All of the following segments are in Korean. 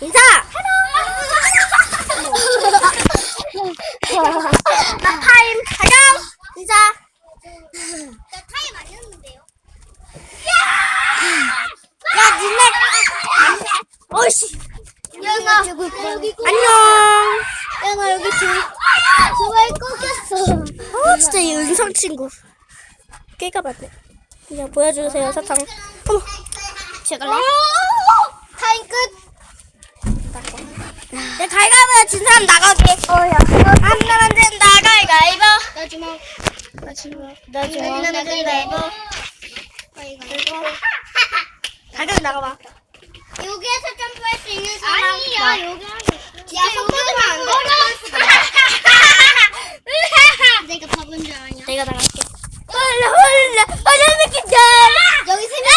인사! 나 타임 가령 인사! 나 타임 아니었는데요. 야 니네! 어이씨! 영아, 나 여기 있고. 안녕! 영아 여기 두 두발 꺾였어. 어 진짜 이 은성 친구. 깨가 맞네. 그냥 보여주세요 사탕. 어머. 제가 타임 끝. 진 사람 나가게 어야. 안 나면 된다 갈가위보 마지막. 마지막 나 마지막 가위바위보. 갈가위 나가봐 여기에서 점프할 수 있는 사람. 나. 아니야 여기 야 손뻗으면 안 돼. 내가 바본 줄 아냐? 내가 나갈게 홀라 홀라 홀라 미친다 여기 세 명.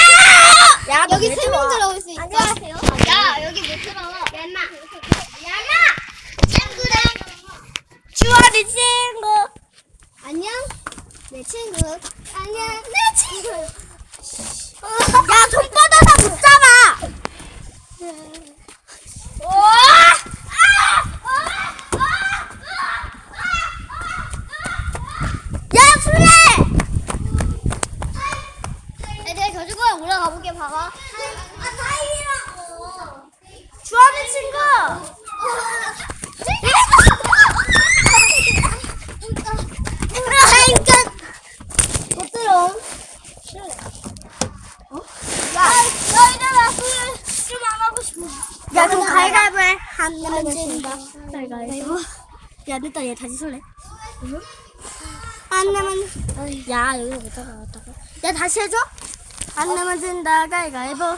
야 여기 세 명 들어올 수 있어. 안녕하세요. 야 여기 못 들어와. 야마. 야마. 친구랑. 주원이 친구 안녕. 내 친구. 안녕. 내 친구. 야, 손 뻗어서 못 잡아! 야, 술래! 애들 저쪽으로 올라가 볼게 봐봐. 아 타임이라고. 주원이 친구! 타임 끝! 못 들어. 야, 너희들아, 술좀안 하고 싶어. 야, 그럼 안 내면 진다. 갈갈보. 야, 일단 얘 다시 술래. 안 내면, 야, 여기 못 잡아왔다고. 야, 다시 해줘. 안 내면 진다. 갈갈보.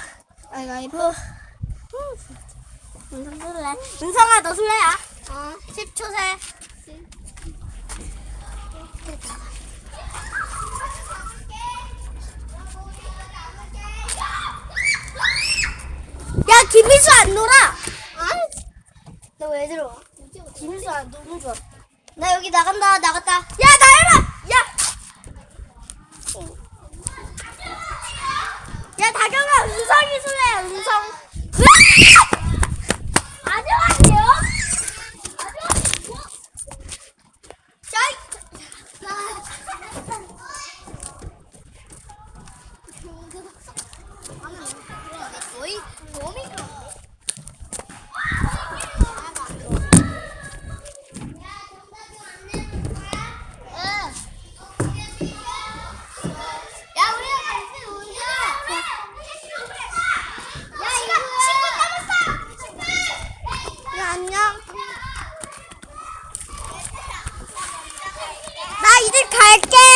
갈갈보. 은성 술래. 은성아, 너 술래야? 어. 10초 세. 야, 김민수 안 놀아! 너 왜 들어와? 노는 줄 알아. 나 여기 나간다 나갔다. 야, 나연아! 야! 야, 다경아, 은성이 술래야, 은성. 거의 몸이 야, 우리가 같이 놀자. 야, 이거 10분 남았어. 야, 안녕. 나 이제 갈게.